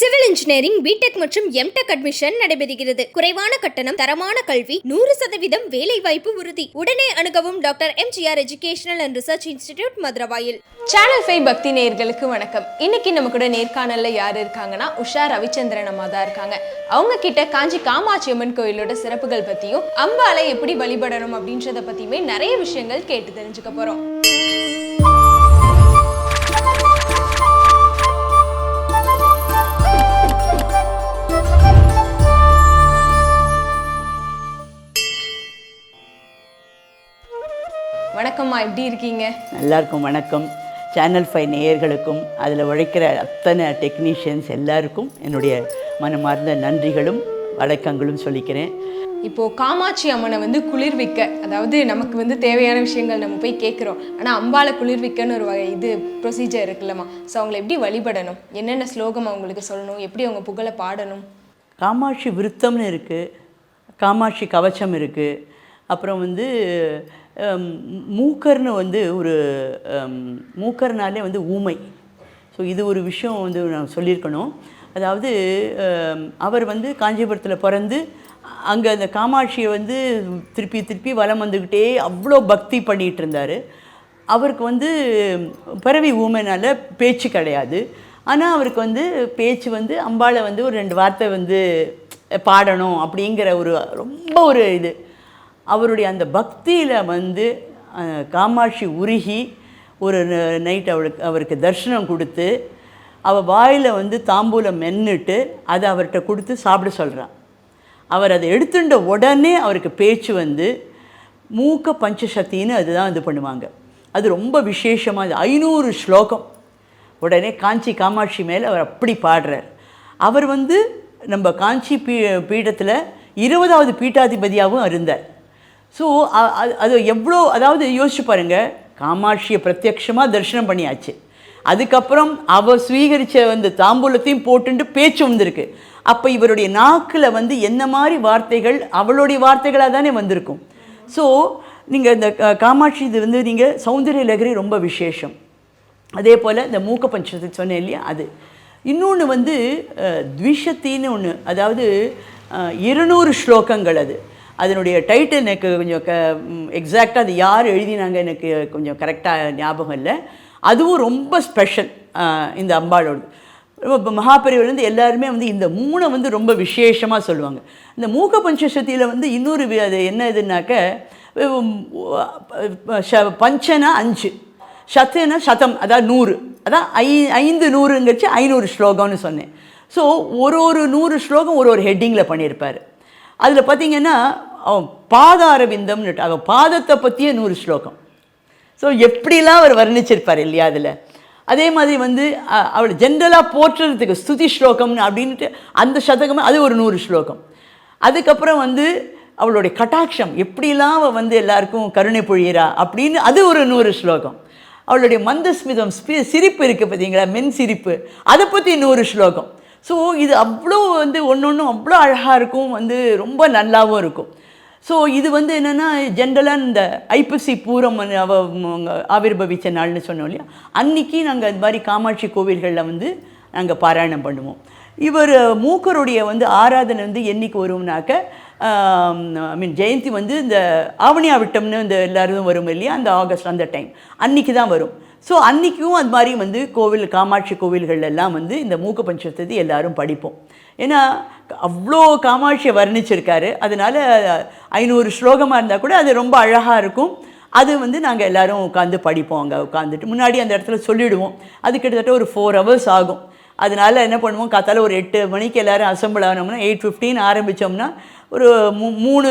Civil engineering BTech மற்றும் MTech admission நடைபெறுகிறது. குறைவான கட்டணம் தரமான கல்வி நூறு சதவீதம் வேலை வாய்ப்பு உறுதி. உடனே அணுகவும் doctor MGR educational and research institute Maduravoyal. Channel five பக்தி நேயர்களுக்கு வணக்கம். இன்னைக்கு நம்ம கூட நேர்காணல்ல யார் இருக்காங்கன்னா உஷா ரவிச்சந்திரன் அம்மா தான் இருக்காங்க. அவங்க கிட்ட காஞ்சி காமாட்சி அம்மன் கோயிலோட சிறப்புகள் பத்தியும் அம்பாலை எப்படி வழிபடணும் அப்படின்றத பத்தியுமே நிறைய விஷயங்கள் கேட்டு தெரிஞ்சுக்க போறோம். எப்படி இருக்கீங்க? எல்லாருக்கும் வணக்கம். சேனல் ஃபைவ் நேயர்களுக்கும் அதில் உழைக்கிற அத்தனை டெக்னீஷியன்ஸ் எல்லாருக்கும் என்னுடைய மனமார்ந்த நன்றிகளும் வணக்கங்களும் சொல்லிக்கிறேன். இப்போ காமாட்சி அம்மனை வந்து குளிர்விக்க அதாவது நமக்கு வந்து தேவையான விஷயங்கள் நம்ம போய் கேட்குறோம் ஆனால் அம்பாலை குளிர்விக்கன்னு ஒரு வகை இது ப்ரொசீஜர் இருக்குல்லம்மா. ஸோ அவங்கள எப்படி வழிபடணும்? என்னென்ன ஸ்லோகம் அவங்களுக்கு சொல்லணும்? எப்படி அவங்க புகழை பாடணும்? காமாட்சி விருத்தம்னு இருக்குது காமாட்சி கவச்சம் இருக்குது அப்புறம் வந்து மூக்கர்னு வந்து ஒரு மூக்கர்னாலே வந்து ஊமை. ஸோ இது ஒரு விஷயம் வந்து நான் சொல்லியிருக்கணும். அதாவது அவர் வந்து காஞ்சிபுரத்தில் பிறந்து அங்கே அந்த காமாட்சியை வந்து திருப்பி திருப்பி வலம் வந்துக்கிட்டே அவ்வளோ பக்தி பண்ணிகிட்டு இருந்தார். அவருக்கு வந்து பிறவி ஊமைனால் பேச்சு கிடையாது. ஆனால் அவருக்கு வந்து பேச்சு வந்து அம்பாளை வந்து ஒரு ரெண்டு வார்த்தை வந்து பாடணும் அப்படிங்கிற ஒரு ரொம்ப ஒரு இது. அவருடைய அந்த பக்தியில் வந்து காமாட்சி உருகி ஒரு நைட் அவளுக்கு அவருக்கு தரிசனம் கொடுத்து அவள் வாயில் வந்து தாம்பூலம் மென்னுட்டு அதை அவர்கிட்ட கொடுத்து சாப்பிட சொல்கிறான் அவர் அதை எடுத்துட்ட உடனே அவருக்கு பேச்சு வந்து மூக்க பஞ்சசக்தின்னு அதுதான் இது பண்ணுவாங்க. அது ரொம்ப விசேஷமாக இது ஐநூறு ஸ்லோகம். உடனே காஞ்சி காமாட்சி மேலே அவர் அப்படி பாடுறார். அவர் வந்து நம்ம காஞ்சி பீ பீடத்தில் இருபதாவது பீட்டாதிபதியாகவும் இருந்தார். ஸோ அது எவ்வளோ அதாவது யோசிச்சு பாருங்கள் காமாட்சியை பிரத்யக்ஷமாக தரிசனம் பண்ணியாச்சு. அதுக்கப்புறம் அவள் சுவீகரித்த வந்து தாம்பூலத்தையும் போட்டுட்டு பேச்சு வந்திருக்கு. அப்போ இவருடைய நாக்கில் வந்து என்ன மாதிரி வார்த்தைகள் அவளுடைய வார்த்தைகளாக தானே வந்திருக்கும். ஸோ நீங்கள் இந்த காமாட்சி இது வந்து நீங்கள் சௌந்தரிய லகரி ரொம்ப விசேஷம். அதே போல் இந்த மூக்க பஞ்சத்தை சொன்னேன் இல்லையா அது. இன்னொன்று வந்து த்விஷத்தின்னு ஒன்று அதாவது இருநூறு ஸ்லோகங்கள் அது. அதனுடைய டைட்டில் எனக்கு கொஞ்சம் க எக்ஸாக்டாக அது யார் எழுதினாங்க எனக்கு கொஞ்சம் கரெக்டாக ஞாபகம் இல்லை. அதுவும் ரொம்ப ஸ்பெஷல் இந்த அம்பாளோடது. இப்போ மகாபரிவர்லேருந்து எல்லாருமே வந்து இந்த மூணை வந்து ரொம்ப விசேஷமாக சொல்லுவாங்க. இந்த மூக்க பஞ்சசக்தியில் வந்து இன்னொரு வி- அது என்ன இதுனாக்க ச- பஞ்சனா அஞ்சு சத்துனா சதம் அதாவது நூறு. அதான் ஐ ஐந்து நூறுங்கிறச்சு ஐநூறு ஸ்லோகம்னு சொன்னேன். ஸோ ஒரு ஒரு நூறு ஸ்லோகம் ஒரு ஒரு ஹெட்டிங்கில் பண்ணியிருப்பார். அதில் பார்த்தீங்கன்னா அவன் பாதாரவிந்தம்னு அவன் பாதத்தை பற்றியே நூறு ஸ்லோகம். ஸோ எப்படிலாம் அவர் வர்ணிச்சிருப்பார் இல்லையா அதில்? அதே மாதிரி வந்து அவள் ஜென்ரலாக போற்றுறதுக்கு ஸ்துதி ஸ்லோகம்னு அப்படின்ட்டு அந்த சதகம் அது ஒரு நூறு ஸ்லோகம். அதுக்கப்புறம் வந்து அவளுடைய கட்டாட்சம் எப்படிலாம் அவள் வந்து எல்லாருக்கும் கருணை பொழியிறா அப்படின்னு அது ஒரு நூறு ஸ்லோகம். அவளுடைய மந்தஸ்மிதம் சிரிப்பு இருக்குது பார்த்தீங்களா மென் சிரிப்பு அதை பற்றி நூறு ஸ்லோகம். ஸோ இது அவ்வளோ வந்து ஒன்று ஒன்றும் அவ்வளோ அழகாக இருக்கும் வந்து ரொம்ப நல்லாவும் இருக்கும். ஸோ இது வந்து என்னென்னா ஜென்ரலாக இந்த ஐப்பசி பூரம் ஆவிர்பவித்த அவ நாள்னு சொன்னோம் இல்லையா? அன்னைக்கு நாங்கள் இந்த மாதிரி காமாட்சி கோவில்களில் வந்து நாங்கள் பாராயணம் பண்ணுவோம். இவர் மூக்கருடைய வந்து ஆராதனை வந்து என்னைக்கு வரும்னாக்க ஐ மீன் ஜெயந்தி வந்து இந்த ஆவணியா விட்டம்னு இந்த எல்லாரும் வரும் இல்லையா? அந்த ஆகஸ்ட் அந்த டைம் அன்னைக்கு தான் வரும். ஸோ அன்றைக்கும் அது மாதிரி வந்து கோவில் காமாட்சி கோவில்கள் எல்லாம் வந்து இந்த மூக்க பஞ்சத்தை எல்லாரும் படிப்போம். ஏன்னா அவ்வளோ காமாட்சியை வர்ணிச்சிருக்காரு. அதனால் ஐநூறு ஸ்லோகமாக இருந்தால் கூட அது ரொம்ப அழகாக இருக்கும். அது வந்து நாங்கள் எல்லோரும் உட்காந்து படிப்போம் அங்கே உட்காந்துட்டு முன்னாடி அந்த இடத்துல சொல்லிவிடுவோம் அது கிட்டத்தட்ட ஒரு ஃபோர் ஹவர்ஸ் ஆகும். அதனால் என்ன பண்ணுவோம்? காத்தால ஒரு எட்டு மணிக்கு எல்லோரும் அசம்பிள் ஆனோம்னா எயிட் ஃபிஃப்டின் ஆரம்பித்தோம்னா ஒரு மூ- மூணு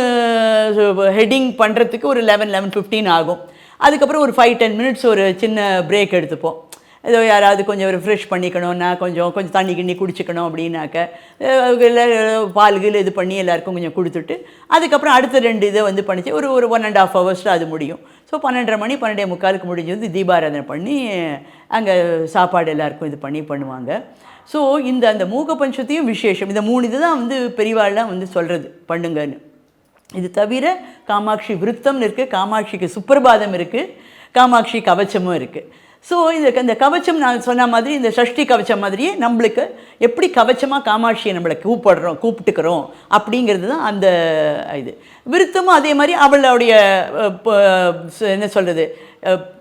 ஹெட்டிங் பண்ணுறதுக்கு ஒரு லெவன் லெவன் ஃபிஃப்டீன் ஆகும். அதுக்கப்புறம் ஒரு ஃபைவ் டென் மினிட்ஸ் ஒரு சின்ன பிரேக் எடுத்துப்போம். ஏதோ யாராவது கொஞ்சம் ரிஃப்ரெஷ் பண்ணிக்கணும்னா கொஞ்சம் கொஞ்சம் தண்ணி கிண்ணி குடிச்சிக்கணும் அப்படின்னாக்க அஹ் பால் கீழ் இது பண்ணி எல்லாருக்கும் கொஞ்சம் கொடுத்துட்டு அதுக்கப்புறம் அடுத்த ரெண்டு இதை வந்து பண்ணிச்சு. ஒரு ஒரு ஒன் அண்ட் ஆஃப் ஹவர்ஸில் அது முடியும். ஸோ பன்னெண்டரை மணி பன்னெண்டே முக்காலுக்கு முடிஞ்சது தீபாராதனை பண்ணி அங்கே சாப்பாடு எல்லாருக்கும் இது பண்ணி பண்ணுவாங்க. ஸோ இந்த அந்த மூக பஞ்சத்தையும் விசேஷம் இந்த மூணு இதுதான் வந்து பெரியவாள்லாம் வந்து சொல்கிறது பண்ணுங்கன்னு. இது தவிர காமாட்சி விருத்தம்னு இருக்குது காமாட்சிக்கு சுப்பிரபாதம் இருக்குது காமாட்சி கவச்சமும் இருக்குது ஸோ இது இந்த கவச்சம் நான் சொன்ன மாதிரி இந்த சஷ்டி கவச்சம் மாதிரியே நம்மளுக்கு எப்படி கவச்சமாக காமாட்சியை நம்மளை கூப்பிடுறோம் கூப்பிட்டுக்கிறோம் அப்படிங்கிறது தான் அந்த இது. விருத்தமும் அதே மாதிரி அவளுடைய என்ன சொல்கிறது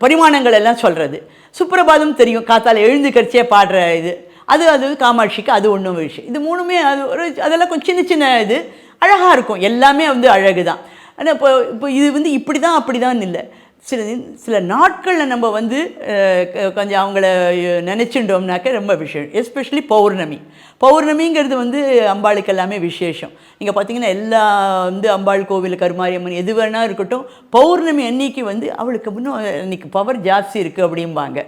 பரிமாணங்கள் எல்லாம் சொல்கிறது சுப்பிரபாதம் தெரியும் காத்தால எழுந்துக்கரிச்சே பாடுற இது. அது அது காமாட்சிக்கு அது ஒன்றும் விஷயம். இது மூணுமே அது ஒரு அதெல்லாம் கொஞ்சம் சின்ன சின்ன இது. அழகாக இருக்கும். எல்லாமே வந்து அழகு தான் ஆனால் இப்போ இப்போ இது வந்து இப்படி தான் அப்படி தான் இல்லை. சில சில நாட்களில் நம்ம வந்து கொஞ்சம் அவங்கள நினச்சிட்டோம்னாக்க ரொம்ப விஷயம். எஸ்பெஷலி பௌர்ணமி. பௌர்ணமிங்கிறது வந்து அம்பாளுக்கு எல்லாமே விசேஷம். நீங்கள் பார்த்தீங்கன்னா எல்லா வந்து அம்பாள் கோவில் கருமாரியம்மன் எது வேணா இருக்கட்டும் பௌர்ணமி அன்னைக்கு வந்து அவளுக்கு இன்னும் இன்னைக்கு பவர் ஜாஸ்தி இருக்குது அப்படிம்பாங்க.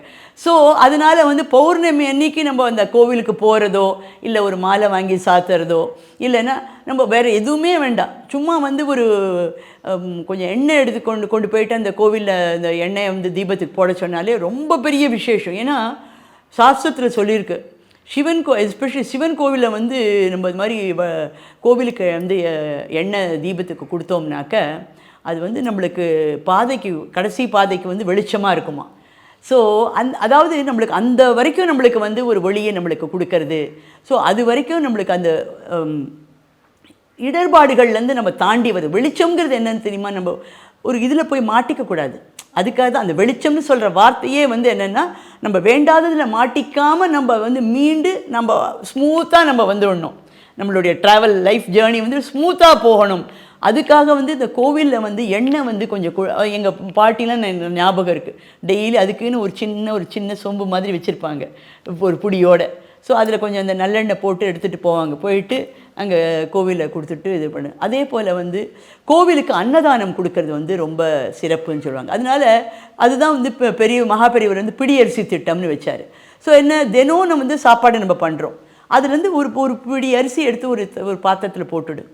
ஸோ அதனால் வந்து பௌர்ணமி அன்னைக்கு நம்ம அந்த கோவிலுக்கு போகிறதோ இல்லை ஒரு மாலை வாங்கி சாத்துறதோ இல்லைன்னா நம்ம வேறு எதுவுமே வேண்டாம். சும்மா வந்து ஒரு கொஞ்சம் எண்ணெய் எடுத்து கொண்டு கொண்டு போயிட்டு அந்த கோவிலில் அந்த எண்ணெயை வந்து தீபத்துக்கு போட சொன்னாலே ரொம்ப பெரிய விசேஷம். ஏன்னா சாஸ்திரத்தில் சொல்லியிருக்கு. சிவன் கோ எஸ்பெஷலி சிவன் கோவிலில் வந்து நம்ம இது மாதிரி வ- கோவிலுக்கு வந்து எண்ணெய் தீபத்துக்கு கொடுத்தோம்னாக்க அது வந்து நம்மளுக்கு பாதைக்கு கடைசி பாதைக்கு வந்து வெளிச்சமாக இருக்குமா. ஸோ அந் அதாவது நம்மளுக்கு அந்த வரைக்கும் நம்மளுக்கு வந்து ஒரு ஒளியை நம்மளுக்கு கொடுக்கறது. ஸோ அது வரைக்கும் நம்மளுக்கு அந்த இடர்பாடுகள்லேருந்து நம்ம தாண்டி வருது வெளிச்சம்ங்கிறது என்னன்னு தெரியுமா? நம்ம ஒரு இதில் போய் மாட்டிக்க கூடாது. அதுக்காக தான் அந்த வெளிச்சம்னு சொல்கிற வார்த்தையே வந்து என்னென்னா நம்ம வேண்டாததில் மாட்டிக்காமல் நம்ம வந்து மீண்டு நம்ம ஸ்மூத்தாக நம்ம வந்துடணும். நம்மளுடைய ட்ராவல் லைஃப் ஜேர்னி வந்து ஸ்மூத்தாக போகணும். அதுக்காக வந்து இந்த கோவிலில் வந்து எண்ணெய் வந்து கொஞ்சம் கு எங்கள் பாட்டிலாம் ஞாபகம் இருக்குது டெய்லி அதுக்குன்னு ஒரு சின்ன ஒரு சின்ன சொம்பு மாதிரி வச்சுருப்பாங்க. ஒரு புடியோட. ஸோ அதில் கொஞ்சம் அந்த நல்லெண்ணெய் போட்டு எடுத்துகிட்டு போவாங்க. போயிட்டு அங்கே கோவிலில் கொடுத்துட்டு இது பண்ணு. அதே போல் வந்து கோவிலுக்கு அன்னதானம் கொடுக்கறது வந்து ரொம்ப சிறப்புன்னு சொல்லுவாங்க. அதனால அதுதான் வந்து இப்போ பெரிய மகாபெரியவர் வந்து பிடியரிசி திட்டம்னு வச்சார். ஸோ என்ன? தினம் நம்ம வந்து சாப்பாடு நம்ம பண்ணுறோம் அதுலேருந்து ஒரு ஒரு பிடி அரிசி எடுத்து ஒரு ஒரு பாத்திரத்தில் போட்டுவிடும்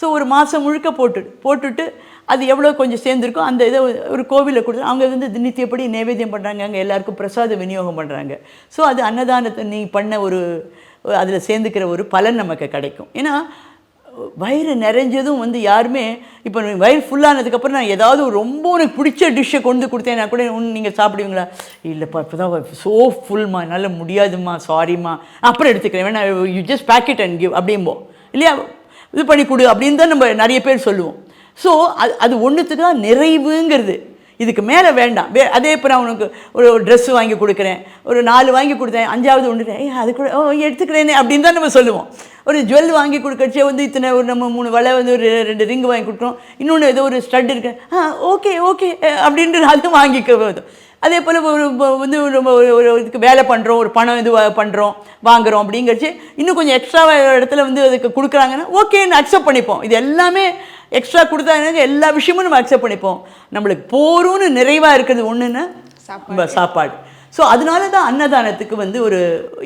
ஸோ ஒரு மாதம் முழுக்க போட்டுடு போட்டுட்டு அது எவ்வளோ கொஞ்சம் சேர்ந்துருக்கோ அந்த இதை ஒரு கோவிலில் கொடுத்து அவங்க வந்து நித்தியப்படி நைவேத்தியம் பண்ணுறாங்க அங்கே எல்லாருக்கும் பிரசாத விநியோகம் பண்ணுறாங்க ஸோ அது அன்னதானத்தை நீ பண்ண ஒரு அதில் சேர்ந்துக்கிற ஒரு பலன் நமக்கு கிடைக்கும். ஏன்னா வயிறு நிறைஞ்சதும் வந்து யாருமே இப்போ வயிறு ஃபுல்லானதுக்கப்புறம் நான் ஏதாவது ரொம்ப உனக்கு பிடிச்ச டிஷ்ஷை கொண்டு கொடுத்தேன்னா கூட ஒன்று நீங்கள் சாப்பிடுவீங்களா? இல்லைப்பா இப்போ தான் ஸோ ஃபுல்மா என்னால் முடியாதும்மா சாரிம்மா அப்புறம் எடுத்துக்கிறேன் வேணா you just packet and give அப்படிம்போம் இல்லையா? இது பண்ணி கொடு அப்படின்னு தான் நம்ம நிறைய பேர் சொல்லுவோம். ஸோ அது அது ஒன்றுத்துக்கு தான் நிறைவுங்கிறது. இதுக்கு மேலே வேண்டாம். வே அதே இப்போ நான் உனக்கு ஒரு ட்ரெஸ் வாங்கி கொடுக்குறேன். ஒரு நாலு வாங்கி கொடுத்தேன். அஞ்சாவது ஒன்று ஏய் அது கூட ஓ எடுத்துக்கிறேனே அப்படின்னு தான் நம்ம சொல்லுவோம். ஒரு ஜுவல் வாங்கி கொடுக்கறச்சே வந்து இத்தனை ஒரு நம்ம மூணு வலை வந்து ஒரு ரெண்டு ரிங் வாங்கி கொடுக்குறோம். இன்னொன்று ஏதோ ஒரு ஸ்டட் இருக்கு. ஆ ஓகே ஓகே அப்படின்ட்டு அதுவும் வாங்கிக்க போதும். அதே போல் ஒரு வந்து நம்ம ஒரு ஒரு இதுக்கு வேலை பண்ணுறோம் ஒரு பணம் இது பண்ணுறோம் வாங்குறோம் அப்படிங்கிறச்சு இன்னும் கொஞ்சம் எக்ஸ்ட்ரா இடத்துல வந்து அதுக்கு கொடுக்குறாங்கன்னா ஓகேன்னு அக்செப்ட் பண்ணிப்போம். இது எல்லாமே எக்ஸ்ட்ரா கொடுத்தாங்க எல்லா விஷயமும் நம்ம அக்செப்ட் பண்ணிப்போம். நம்மளுக்கு போரும்னு நிறைவாக இருக்கிறது ஒன்றுன்னா சாப்பாடு. ஸோ அதனால தான் அன்னதானத்துக்கு வந்து ஒரு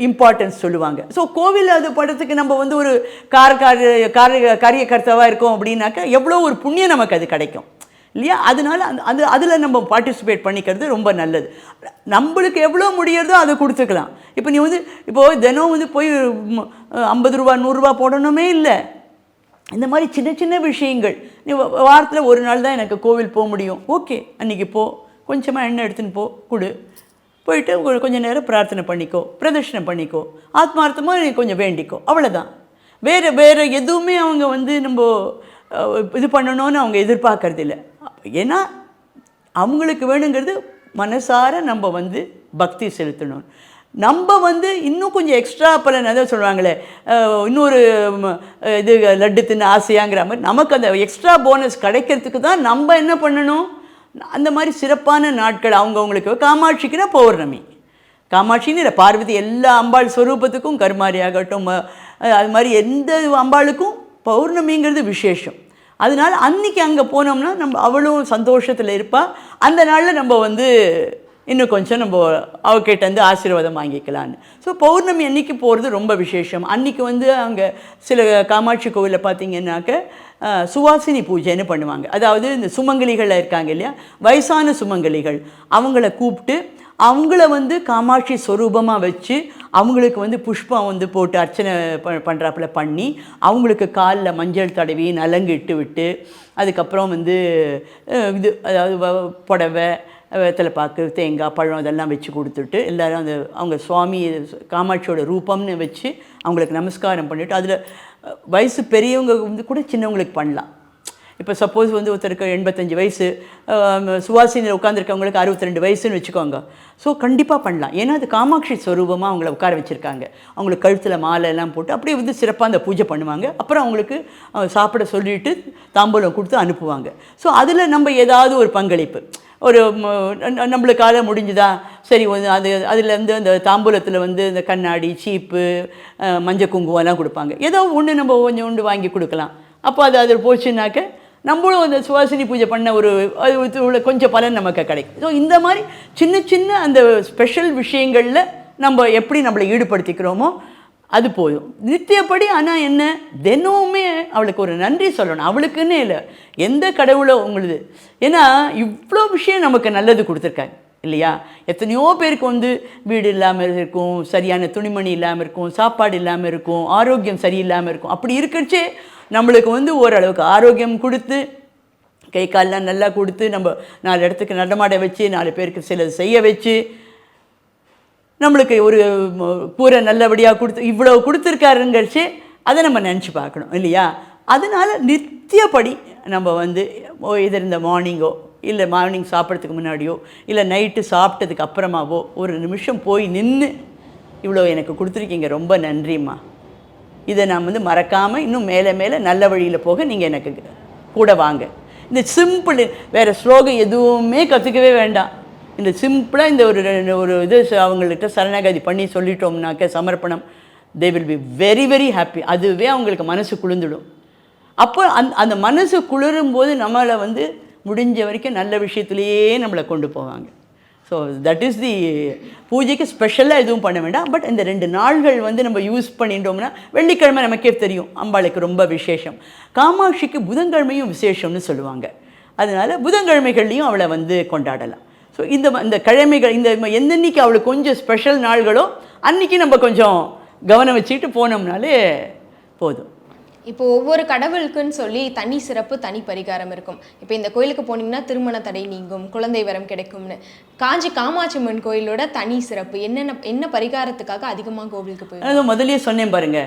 இம்பார்ட்டன்ஸ் சொல்லுவாங்க. ஸோ கோவில் அது படத்துக்கு நம்ம வந்து ஒரு கார காரிய காரிய காரியகர்த்தாவாக இருக்கோம் அப்படின்னாக்கா எவ்வளோ ஒரு புண்ணியம் நமக்கு அது கிடைக்கும். இல்லையா? அதனால் அந்த அது அதில் நம்ம பார்ட்டிசிபேட் பண்ணிக்கிறது ரொம்ப நல்லது. நம்மளுக்கு எவ்வளோ முடியறதோ அதை கொடுத்துக்கலாம். இப்போ நீ வந்து இப்போது தினம் வந்து போய் ஐம்பது ரூபா நூறுரூவா போடணுமே இல்லை. இந்த மாதிரி சின்ன சின்ன விஷயங்கள். நீ வாரத்தில் ஒரு நாள் தான் எனக்கு கோவில் போக முடியும். ஓகே அன்றைக்கி போ. கொஞ்சமாக எண்ணெய் எடுத்துன்னு போ கொடு. போயிட்டு கொஞ்சம் கொஞ்ச நேரம் பிரார்த்தனை பண்ணிக்கோ பிரதர்ஷனம் பண்ணிக்கோ. ஆத்மார்த்தமாக நீ கொஞ்சம் வேண்டிக்கோ. அவ்வளோதான் வேறு வேறு எதுவுமே அவங்க வந்து நம்ம இது பண்ணணும்னு அவங்க எதிர்பார்க்கறதில்லை. ஏன்னா அவங்களுக்கு வேணுங்கிறது மனசார நம்ம வந்து பக்தி செலுத்தணும். நம்ம வந்து இன்னும் கொஞ்சம் எக்ஸ்ட்ரா பலன் அதான் சொல்லுவாங்களே இன்னொரு இது லட்டு தின்னு ஆசையாங்கிற மாதிரி நமக்கு அந்த எக்ஸ்ட்ரா போனஸ் கிடைக்கிறதுக்கு தான் நம்ம என்ன பண்ணணும்? அந்த மாதிரி சிறப்பான நாட்கள் அவங்கவுங்களுக்கு. காமாட்சிக்குன்னா பௌர்ணமி. காமாட்சின்னு இல்லை பார்வதி எல்லா அம்பாள் ஸ்வரூபத்துக்கும் கருமாரி ஆகட்டும் அது மாதிரி எந்த அம்பாளுக்கும் பௌர்ணமிங்கிறது விசேஷம். அதனால் அன்னைக்கு அங்கே போனோம்னா நம்ம அவளும் சந்தோஷத்தில் இருப்பாள் அந்த நாளில் நம்ம வந்து இன்னும் கொஞ்சம் நம்ம அவகிட்ட வந்து ஆசீர்வாதம் வாங்கிக்கலான்னு ஸோ பௌர்ணமி அன்னைக்கு போகிறது ரொம்ப விசேஷம். அன்னைக்கு வந்து அங்கே சில காமாட்சி கோவிலில் பார்த்தீங்கன்னாக்க சுவாசினி பூஜைன்னு பண்ணுவாங்க? அதாவது இந்த சுமங்கலிகளில் இருக்காங்க இல்லையா? வயசான சுமங்கலிகள். அவங்கள கூப்பிட்டு அவங்கள வந்து காமாட்சி ஸ்வரூபமாக வச்சு அவங்களுக்கு வந்து புஷ்பம் வந்து போட்டு அர்ச்சனை ப பண்ணுறாப்புல பண்ணி அவங்களுக்கு காலில் மஞ்சள் தடவி நலங்கு இட்டு விட்டு அதுக்கப்புறம் வந்து இது அதாவது வ- புடவை வெத்தலைப்பாக்கு தேங்காய் பழம் இதெல்லாம் வச்சு கொடுத்துட்டு எல்லோரும் அந்த அவங்க சுவாமி காமாட்சியோட ரூபம்னு வச்சு அவங்களுக்கு நமஸ்காரம் பண்ணிவிட்டு அதில் வயசு பெரியவங்க வந்து கூட சின்னவங்களுக்கு பண்ணலாம். இப்போ சப்போஸ் வந்து ஒருத்தருக்கு எண்பத்தஞ்சு வயசு சுவாசினியில் உட்காந்துருக்கவங்களுக்கு அறுபத்தி ரெண்டு வயசுன்னு வச்சுக்கோங்க. ஸோ கண்டிப்பாக பண்ணலாம். ஏன்னா அது காமாட்சி ஸ்வரூபமாக அவங்கள உட்கார வச்சுருக்காங்க. அவங்களுக்கு கழுத்தில் மாலை எல்லாம் போட்டு அப்படியே வந்து சிறப்பாக அந்த பூஜை பண்ணுவாங்க. அப்புறம் அவங்களுக்கு சாப்பிட சொல்லிட்டு தாம்பூலம் கொடுத்து அனுப்புவாங்க. ஸோ அதில் நம்ம ஏதாவது ஒரு பங்களிப்பு. ஒரு நம்மளுக்கால முடிஞ்சுதா? சரி வந்து அது அதுலேருந்து அந்த தாம்பூலத்தில் வந்து இந்த கண்ணாடி சீப்பு மஞ்சள் குங்குமம் எல்லாம் கொடுப்பாங்க. ஏதோ ஒன்று நம்ம கொஞ்சம் ஒன்று வாங்கி கொடுக்கலாம். அப்போ அது அதில் போச்சுன்னாக்க நம்மளும் அந்த சுவாசினி பூஜை பண்ண ஒரு உள்ள கொஞ்சம் பலன் நமக்கு கிடைக்கும். ஸோ இந்த மாதிரி சின்ன சின்ன அந்த ஸ்பெஷல் விஷயங்களில் நம்ம எப்படி நம்மளை ஈடுபடுத்திக்கிறோமோ அது போதும். நித்தியப்படி ஆனால் என்ன? தினமுமே அவளுக்கு ஒரு நன்றி சொல்லணும். அவளுக்குன்னே இல்லை. எந்த கடவுளோ உங்களுது. ஏன்னா இவ்வளோ விஷயம் நமக்கு நல்லது கொடுத்துருக்காங்க. இல்லையா? எத்தனையோ பேருக்கு வந்து வீடு இல்லாமல் இருக்கும் சரியான துணிமணி இல்லாமல் இருக்கும் சாப்பாடு இல்லாமல் இருக்கும் ஆரோக்கியம் சரியில்லாமல் இருக்கும். அப்படி இருக்கிறச்சே நம்மளுக்கு வந்து ஓரளவுக்கு ஆரோக்கியம் கொடுத்து கை கால்லாம் நல்லா கொடுத்து நம்ம நாலு இடத்துக்கு நடமாட வச்சு நாலு பேருக்கு சிலது செய்ய வச்சு நம்மளுக்கு ஒரு கூரை நல்லபடியாக கொடுத்து இவ்வளோ கொடுத்துருக்காருங்கிறச்சு அதை நம்ம நினச்சி பார்க்கணும் இல்லையா? அதனால் நித்தியப்படி நம்ம வந்து இதர் இந்த மார்னிங்கோ இல்லை மார்னிங் சாப்பிட்றதுக்கு முன்னாடியோ இல்லை நைட்டு சாப்பிட்டதுக்கு அப்புறமாவோ ஒரு நிமிஷம் போய் நின்று இவ்வளோ எனக்கு கொடுத்துருக்கீங்க. ரொம்ப நன்றிம்மா. இதை நான் வந்து மறக்காமல் இன்னும் மேலே மேலே நல்ல வழியில் போக நீங்கள் எனக்கு கூட வாங்க. இந்த சிம்பிள் வேறு ஸ்லோகம் எதுவுமே கற்றுக்கவே வேண்டாம். இந்த சிம்பிளாக இந்த ஒரு ரெண்டு- ஒரு இது ச- அவங்கள்ட்ட சரணாகதி பண்ணி சொல்லிட்டோம்னாக்க சமர்ப்பணம். They will be very very happy அதுவே அவங்களுக்கு மனசு குளிர்ந்துடும். அப்போ அந் அந்த மனசு குளிரும் போது நம்மளை வந்து முடிஞ்ச வரைக்கும் நல்ல விஷயத்துலேயே நம்மளை கொண்டு போவாங்க. ஸோ தட் இஸ் தி பூஜைக்கு ஸ்பெஷலாக எதுவும் பண்ண வேண்டாம். பட் இந்த ரெண்டு நாள்கள் வந்து நம்ம யூஸ் பண்ணிட்டோம்னா வெள்ளிக்கிழமை நமக்கே தெரியும் அம்பாளுக்கு ரொம்ப விசேஷம். காமாட்சிக்கு புதன்கிழமையும் விசேஷம்னு சொல்லுவாங்க. அதனால் புதன்கிழமைகள்லையும் அவளை வந்து கொண்டாடலாம். ஸோ இந்த இந்த கிழமைகள் இந்த எந்தன்னைக்கு அவளுக்கு கொஞ்சம் ஸ்பெஷல் நாள்களோ அன்றைக்கி நம்ம கொஞ்சம் கவனம் வச்சுக்கிட்டு போனோம்னாலே போதும். இப்போ ஒவ்வொரு கடவுளுக்குன்னு சொல்லி தனி சிறப்பு தனி பரிகாரம் இருக்கும். இப்போ இந்த கோயிலுக்கு போனீங்கன்னா திருமண தடை நீங்கும் குழந்தை வரம் கிடைக்கும்னு. காஞ்சி காமாட்சி அம்மன் கோயிலோட தனி சிறப்பு என்னென்ன என்ன பரிகாரத்துக்காக அதிகமாக கோவிலுக்கு போய் முதலே முதல்லயே சொன்னேன் பாருங்க.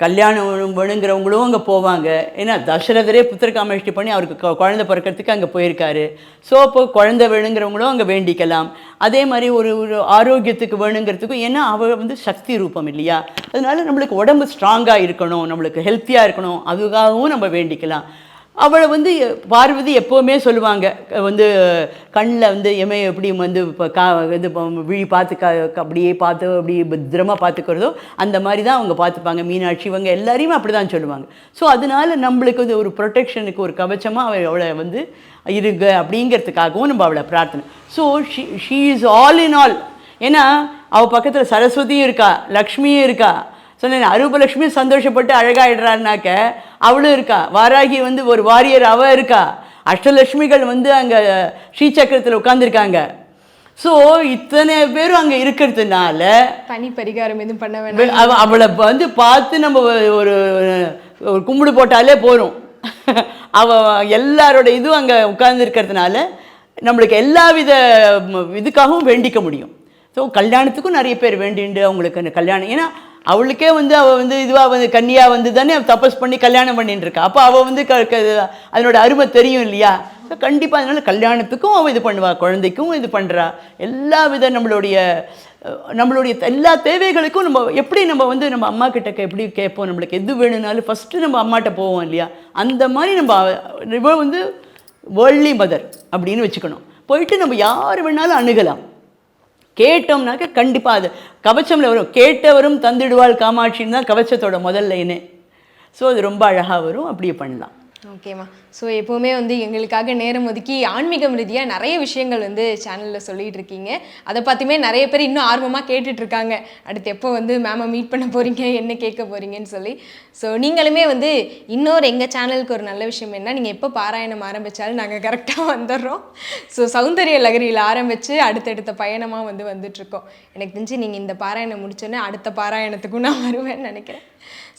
கல்யாணம் வேணுங்கிறவங்களும் அங்கே போவாங்க. ஏன்னா தசரதரே புத்திரகாமேஷ்டி பண்ணி அவருக்கு குழந்தை பிறக்கிறதுக்கு அங்கே போயிருக்காரு. ஸோ அப்போ குழந்தை வேணுங்கிறவங்களும் அங்கே வேண்டிக்கலாம். அதே மாதிரி ஒரு ஒரு ஆரோக்கியத்துக்கு வேணுங்கிறதுக்கும் ஏன்னா அவள் வந்து சக்தி ரூபம் இல்லையா? அதனால நம்மளுக்கு உடம்பு ஸ்ட்ராங்காக இருக்கணும் நம்மளுக்கு ஹெல்த்தியாக இருக்கணும் அதுக்காகவும் நம்ம வேண்டிக்கலாம். அவளை வந்து பார்வதி எப்போவுமே சொல்லுவாங்க. வந்து கண்ணில் வந்து எமே எப்படி வந்து இப்போ கா இது விழி பார்த்து க அப்படியே பார்த்து அப்படி பத்திரமா பார்த்துக்கிறதோ அந்த மாதிரி தான் அவங்க பார்த்துப்பாங்க. மீனாட்சி இவங்க எல்லாரையுமே அப்படி தான் சொல்லுவாங்க. ஸோ அதனால நம்மளுக்கு வந்து ஒரு ப்ரொடெக்ஷனுக்கு ஒரு கவச்சமாக அவள் அவளை வந்து இருங்க அப்படிங்கிறதுக்காகவும் நம்ம அவளை பிரார்த்தனை. So she she is all in all ஏன்னா அவள் பக்கத்தில் சரஸ்வதியும் இருக்கா லக்ஷ்மியும் இருக்கா சொன்னேன் அரூபலட்சுமி சந்தோஷப்பட்டு அழகாயிடுறான்னாக்க அவளும் இருக்கா? வாராகி வந்து ஒரு வாரியர் அவ இருக்கா? அஷ்டலட்சுமிகள் வந்து அங்கே ஸ்ரீசக்கரத்தில் உட்காந்துருக்காங்க ஸோ இத்தனை பேரும் அங்கே இருக்கிறதுனால தனி பரிகாரம் எதுவும் பண்ண வேண்டாம் அவளை வந்து பார்த்து நம்ம ஒரு ஒரு கும்பிடு போட்டாலே போகிறோம் அவ எல்லாரோட இதுவும் அங்கே உட்கார்ந்து இருக்கிறதுனால நம்மளுக்கு எல்லா வித இதுக்காகவும் வேண்டிக்க முடியும். ஸோ கல்யாணத்துக்கும் நிறைய பேர் வேண்டிண்டு அவங்களுக்கு அந்த கல்யாணம். ஏன்னா அவளுக்கே வந்து அவள் வந்து இதுவாக வந்து கன்னியாக வந்து தானே தபஸ் பண்ணி கல்யாணம் பண்ணிட்டு இருக்கா அப்போ அவள் வந்து க க- அதனோட அருமை தெரியும் இல்லையா? ஸோ கண்டிப்பாக அதனால் கல்யாணத்துக்கும் அவள் இது பண்ணுவாள் குழந்தைக்கும் இது பண்ணுறா எல்லா வித நம்மளுடைய நம்மளுடைய எல்லா தேவைகளுக்கும் நம்ம எப்படி நம்ம வந்து நம்ம அம்மா கிட்ட கே- எப்படி கேட்போம்? நம்மளுக்கு எது வேணும்னாலும் ஃபஸ்ட்டு நம்ம அம்மாட்ட போவோம் இல்லையா? அந்த மாதிரி நம்ம அவ- வந்து வேர்ல்ட்லி மதர் அப்படின்னு வச்சுக்கணும். போயிட்டு நம்ம யார் வேணாலும் அணுகலாம். கேட்டோம்னாக்க கண்டிப்பாக அது கவச்சமில் வரும். கேட்டவரும் தந்திடுவாள் காமாட்சின்னு தான் கவச்சத்தோட முதல்ல லைனு ஸோ அது ரொம்ப அழகாக வரும். அப்படியே பண்ணலாம். ஓகேம்மா ஸோ எப்போவுமே வந்து எங்களுக்காக நேரம் ஒதுக்கி ஆன்மீகம் ரீதியாக நிறைய விஷயங்கள் வந்து சேனலில் சொல்லிகிட்டு இருக்கீங்க. அதை பார்த்துமே நிறைய பேர் இன்னும் ஆர்வமாக கேட்டுட்ருக்காங்க அடுத்து எப்போ வந்து மேமை மீட் பண்ண போகிறீங்க என்ன கேட்க போகிறீங்கன்னு சொல்லி. ஸோ நீங்களுமே வந்து இன்னொரு எங்கள் சேனலுக்கு ஒரு நல்ல விஷயம் என்ன நீங்கள் எப்போ பாராயணம் ஆரம்பித்தாலும் நாங்கள் கரெக்டாக வந்துடுறோம். ஸோ சௌந்தரிய லகரியில் ஆரம்பித்து அடுத்தடுத்த பயணமாக வந்து வந்துட்ருக்கோம் எனக்கு தெரிஞ்சு நீங்கள் இந்த பாராயணம் முடிச்சோன்னே அடுத்த பாராயணத்துக்கும் நான் வருவேன்னு நினைக்கிறேன்.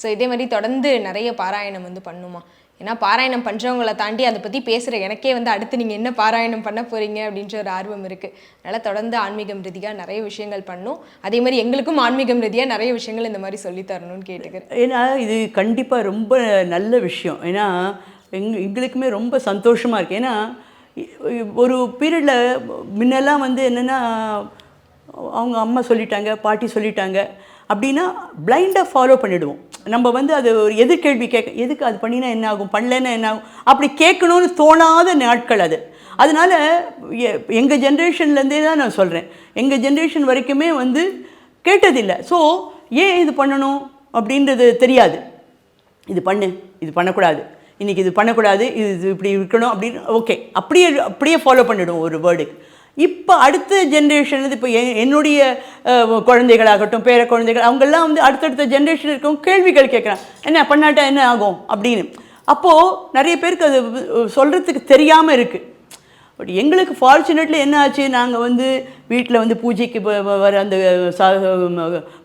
ஸோ இதே மாதிரி தொடர்ந்து நிறைய பாராயணம் வந்து பண்ணுமா? ஏன்னா பாராயணம் பண்ணுறவங்கள தாண்டி அதை பற்றி பேசுகிற எனக்கே வந்து அடுத்து நீங்கள் என்ன பாராயணம் பண்ண போகிறீங்க அப்படின்ற ஒரு ஆர்வம் இருக்குது அதனால் தொடர்ந்து ஆன்மீகம் ரீதியாக நிறைய விஷயங்கள் பண்ணும். அதே மாதிரி எங்களுக்கும் ஆன்மீகம் ரீதியாக நிறைய விஷயங்கள் இந்த மாதிரி சொல்லி தரணும்னு கேட்டுக்கிறேன். ஏன்னா இது கண்டிப்பாக ரொம்ப நல்ல விஷயம். ஏன்னா எங் எங்களுக்குமே ரொம்ப சந்தோஷமாக இருக்குது ஏன்னா ஒரு பீரியடில் முன்னெல்லாம் வந்து என்னென்னா அவங்க அம்மா சொல்லிட்டாங்க பாட்டி சொல்லிட்டாங்க. அப்படின்னா பிளைண்டாக ஃபாலோ பண்ணிவிடுவோம் நம்ம வந்து அது ஒரு எதிர்கேள்வி கேட்க எதுக்கு அது பண்ணினா என்ன ஆகும் பண்ணலைன்னா என்ன ஆகும்? அப்படி கேட்கணும்னு தோணாத நாட்கள் அது. அதனால் எங்கள் ஜென்ரேஷன்லேருந்தே தான் நான் சொல்கிறேன் எங்கள் ஜென்ரேஷன் வரைக்குமே வந்து கேட்டதில்லை. ஸோ ஏன் இது பண்ணணும் அப்படின்றது தெரியாது. இது பண்ணு இது பண்ணக்கூடாது. இன்றைக்கி இது பண்ணக்கூடாது இது இது இப்படி இருக்கணும் அப்படின்னு ஓகே அப்படியே அப்படியே ஃபாலோ பண்ணிவிடுவோம் ஒரு வேர்டுக்கு இப்போ அடுத்த ஜென்ரேஷன் இப்போ என்னுடைய குழந்தைகளாகட்டும் பேர குழந்தைகள் அவங்கெல்லாம் வந்து அடுத்தடுத்த ஜென்ரேஷன் இருக்கவங்க கேள்விகள் கேட்குறாங்க. என்ன பண்ணாட்டா என்ன ஆகும்? அப்படின்னு. அப்போது நிறைய பேருக்கு அது சொல்கிறதுக்கு தெரியாமல் இருக்குது பட் எங்களுக்கு ஃபார்ச்சுனேட்லி என்ன ஆச்சு? நாங்கள் வந்து வீட்டில் வந்து பூஜைக்கு வர அந்த சா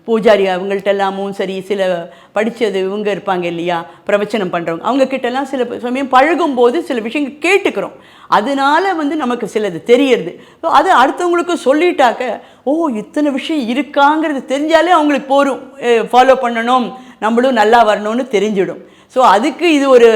பூஜாரி அவங்கள்ட்ட எல்லாமும் சரி சில படித்தது இவங்க இருப்பாங்க இல்லையா பிரவச்சனம் பண்ணுறவங்க அவங்கக்கிட்டலாம் சில சமயம் பழகும்போது சில விஷயங்கள் கேட்டுக்கிறோம். அதனால வந்து நமக்கு சிலது தெரியறது. ஸோ அது அடுத்தவங்களுக்கு சொல்லிட்டாக்க ஓ இத்தனை விஷயம் இருக்காங்கிறது தெரிஞ்சாலே அவங்களுக்கு போரும் ஃபாலோ பண்ணணும். நம்மளும் நல்லா வரணும்னு தெரிஞ்சிடும். ஸோ அதுக்கு இது ஒரு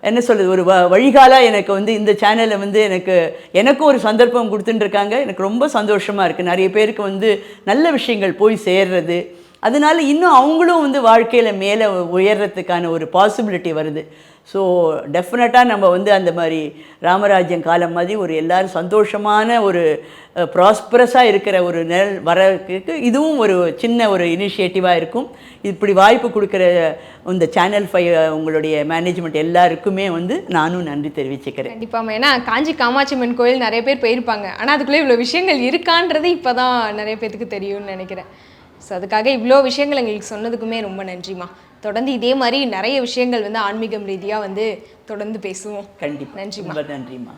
என்ன சொல்கிறது ஒரு வ வழிகாலாக எனக்கு வந்து இந்த சேனலில் வந்து எனக்கு எனக்கும் ஒரு சந்தர்ப்பம் கொடுத்துட்டு இருக்காங்க எனக்கு ரொம்ப சந்தோஷமாக இருக்குது நிறைய பேருக்கு வந்து நல்ல விஷயங்கள் போய் சேர்றது. அதனால இன்னும் அவங்களும் வந்து வாழ்க்கையில் மேலே உயர்றதுக்கான ஒரு பாசிபிலிட்டி வருது. ஸோ டெஃபினட்டாக நம்ம வந்து அந்த மாதிரி ராமராஜ்யம் காலம் மாதிரி ஒரு எல்லோரும் சந்தோஷமான ஒரு ப்ராஸ்பரஸாக இருக்கிற ஒரு நெல் வரக்கு இதுவும் ஒரு சின்ன ஒரு இனிஷியேட்டிவாக இருக்கும். இப்படி வாய்ப்பு கொடுக்குற இந்த சேனல் ஃபைவ் உங்களுடைய மேனேஜ்மெண்ட் எல்லாருக்குமே வந்து நானும் நன்றி தெரிவிச்சுக்கிறேன். கண்டிப்பாக ஏன்னா காஞ்சி காமாட்சி அம்மன் கோயில் நிறைய பேர் போயிருப்பாங்க. ஆனால் அதுக்குள்ளே இவ்வளோ விஷயங்கள் இருக்கான்றது இப்போ தான் நிறைய பேத்துக்கு தெரியும்னு நினைக்கிறேன். ஸோ அதுக்காக இவ்வளோ விஷயங்கள் எங்களுக்கு சொன்னதுக்குமே ரொம்ப நன்றிம்மா. தொடர்ந்து இதே மாதிரி நிறைய விஷயங்கள் வந்து ஆன்மீகம் ரீதியாக வந்து தொடர்ந்து பேசுவோம். கண்டிப்பாக நன்றிம்மா. நன்றிம்மா.